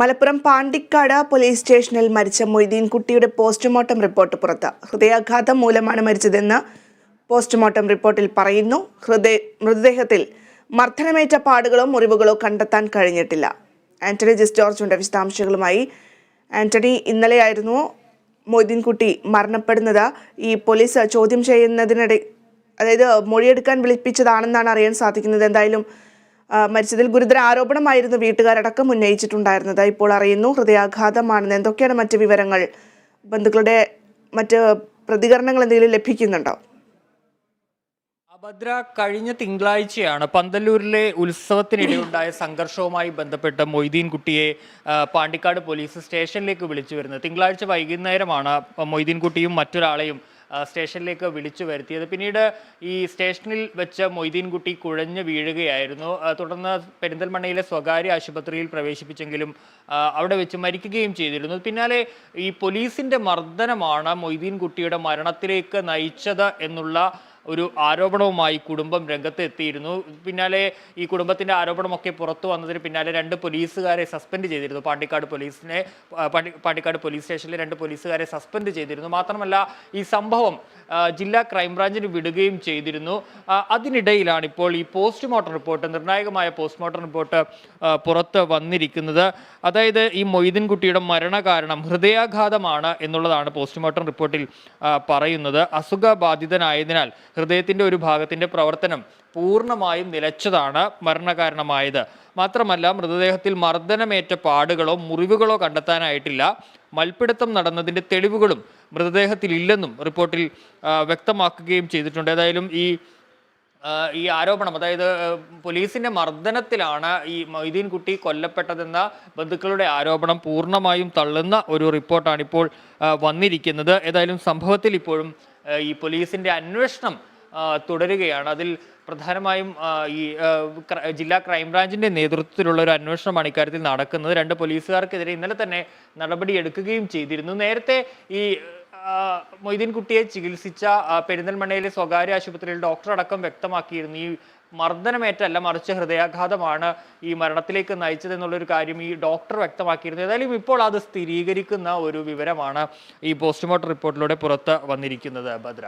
Malappuram Pandikkad police സ്റ്റേഷനിൽ മരിച്ച മൊയ്തീൻ കുട്ടിയുടെ പോസ്റ്റ്മോർട്ടം റിപ്പോർട്ട് പുറത്ത്. ഹൃദയാഘാതം മൂലമാണ് മരിച്ചതെന്ന് പോസ്റ്റ്മോർട്ടം റിപ്പോർട്ടിൽ പറയുന്നു. ഹൃദയ മൃതദേഹത്തിൽ മർദ്ദനമേറ്റ പാടുകളോ മുറിവുകളോ കണ്ടെത്താൻ കഴിഞ്ഞിട്ടില്ല. ആന്റണി ജിസ്റ്റോർജുണ്ട് വിശദാംശങ്ങളുമായി. ആന്റണി ഇന്നലെയായിരുന്നു മൊയ്തീൻകുട്ടി മരണപ്പെടുന്നത്. ഈ പോലീസ് ചോദ്യം ചെയ്യുന്നതിനിടെ അതായത് മൊഴിയെടുക്കാൻ വിളിപ്പിച്ചതാണെന്നാണ് അറിയാൻ സാധിക്കുന്നത്. എന്തായാലും മരിച്ചതിൽ ഗുരുതര ആരോപണമായിരുന്നു വീട്ടുകാരടക്കം ഉന്നയിച്ചിട്ടുണ്ടായിരുന്നത്. ഇപ്പോൾ അറിയുന്നു ഹൃദയാഘാതമാണെന്ന്. എന്തൊക്കെയാണ് മറ്റ് വിവരങ്ങൾ? ബന്ധുക്കളുടെ മറ്റ് പ്രതികരണങ്ങൾ എന്തെങ്കിലും ലഭിക്കുന്നുണ്ടോ? അഭദ്ര കഴിഞ്ഞ തിങ്കളാഴ്ചയാണ് പന്തല്ലൂരിലെ ഉത്സവത്തിനിടെയുണ്ടായ സംഘർഷവുമായി ബന്ധപ്പെട്ട് മൊയ്തീൻ കുട്ടിയെ പാണ്ടിക്കാട് പോലീസ് സ്റ്റേഷനിലേക്ക് വിളിച്ചു വരുന്നത്. തിങ്കളാഴ്ച വൈകുന്നേരമാണ് മൊയ്തീൻ കുട്ടിയും മറ്റൊരാളെയും സ്റ്റേഷനിലേക്ക് വിളിച്ചു വരുത്തിയത്. പിന്നീട് ഈ സ്റ്റേഷനിൽ വെച്ച് മൊയ്തീൻകുട്ടി കുഴഞ്ഞു വീഴുകയായിരുന്നു. തുടർന്ന് പെരിന്തൽമണ്ണയിലെ സ്വകാര്യ ആശുപത്രിയിൽ പ്രവേശിപ്പിച്ചെങ്കിലും അവിടെ വെച്ച് മരിക്കുകയും ചെയ്തിരുന്നു. പിന്നാലെ ഈ പോലീസിന്റെ മർദ്ദനമാണ് മൊയ്തീൻകുട്ടിയുടെ മരണത്തിലേക്ക് നയിച്ചത് എന്നുള്ള ഒരു ആരോപണവുമായി കുടുംബം രംഗത്ത് എത്തിയിരുന്നു പിന്നാലെ ഈ കുടുംബത്തിന്റെ ആരോപണമൊക്കെ പുറത്തു വന്നതിന് പിന്നാലെ രണ്ട് പോലീസുകാരെ സസ്പെൻഡ് ചെയ്തിരുന്നു. പാണ്ടിക്കാട് പോലീസിനെ പാണ്ടിക്കാട് പോലീസ് സ്റ്റേഷനിലെ രണ്ട് പോലീസുകാരെ സസ്പെൻഡ് ചെയ്തിരുന്നു. മാത്രമല്ല ഈ സംഭവം ജില്ലാ ക്രൈംബ്രാഞ്ചിന് വിടുകയും ചെയ്തിരുന്നു. അതിനിടയിലാണ് ഇപ്പോൾ ഈ പോസ്റ്റ്മോർട്ടം റിപ്പോർട്ട് നിർണായകമായ പോസ്റ്റ്മോർട്ടം റിപ്പോർട്ട് പുറത്ത് വന്നിരിക്കുന്നത്. അതായത് ഈ മൊയ്തീൻകുട്ടിയുടെ മരണകാരണം ഹൃദയാഘാതമാണ് എന്നുള്ളതാണ് പോസ്റ്റ്മോർട്ടം റിപ്പോർട്ടിൽ പറയുന്നത്. അസുഖബാധിതനായതിനാൽ ഹൃദയത്തിന്റെ ഒരു ഭാഗത്തിന്റെ പ്രവർത്തനം പൂർണമായും നിലച്ചതാണ് മരണകാരണമായത്. മാത്രമല്ല മൃതദേഹത്തിൽ മർദ്ദനമേറ്റ പാടുകളോ മുറിവുകളോ കണ്ടെത്താനായിട്ടില്ല. മൽപ്പിടുത്തം നടന്നതിന്റെ തെളിവുകളും മൃതദേഹത്തിൽ ഇല്ലെന്നും റിപ്പോർട്ടിൽ വ്യക്തമാക്കുകയും ചെയ്തിട്ടുണ്ട്. ഏതായാലും ഈ ഈ ആരോപണം അതായത് പോലീസിന്റെ മർദ്ദനത്തിലാണ് ഈ മൊയ്തീൻ കുട്ടി കൊല്ലപ്പെട്ടതെന്ന ബന്ധുക്കളുടെ ആരോപണം പൂർണമായും തള്ളുന്ന ഒരു റിപ്പോർട്ടാണ് ഇപ്പോൾ വന്നിരിക്കുന്നത്. ഏതായാലും സംഭവത്തിൽ ഇപ്പോഴും ഈ പോലീസിന്റെ അന്വേഷണം തുടരുകയാണ്. അതിൽ പ്രധാനമായും ഈ ജില്ലാ ക്രൈംബ്രാഞ്ചിന്റെ നേതൃത്വത്തിലുള്ള ഒരു അന്വേഷണമാണ് ഇക്കാര്യത്തിൽ നടക്കുന്നത്. രണ്ട് പോലീസുകാർക്കെതിരെ ഇന്നലെ തന്നെ നടപടി എടുക്കുകയും ചെയ്തിരുന്നു. നേരത്തെ ഈ മൊയ്തീൻ കുട്ടിയെ ചികിത്സിച്ച പെരിന്തൽമണ്ണയിലെ സ്വകാര്യ ആശുപത്രിയിൽ ഡോക്ടർ അടക്കം വ്യക്തമാക്കിയിരുന്നു. ഈ മർദ്ദനമേറ്റല്ല മറിച്ച് ഹൃദയാഘാതമാണ് ഈ മരണത്തിലേക്ക് നയിച്ചതെന്നുള്ളൊരു കാര്യം ഈ ഡോക്ടർ വ്യക്തമാക്കിയിരുന്നു. ഏതായാലും ഇപ്പോൾ അത് സ്ഥിരീകരിക്കുന്ന ഒരു വിവരമാണ് ഈ പോസ്റ്റ്മോർട്ടം റിപ്പോർട്ടിലൂടെ പുറത്ത് വന്നിരിക്കുന്നത് ഭദ്ര.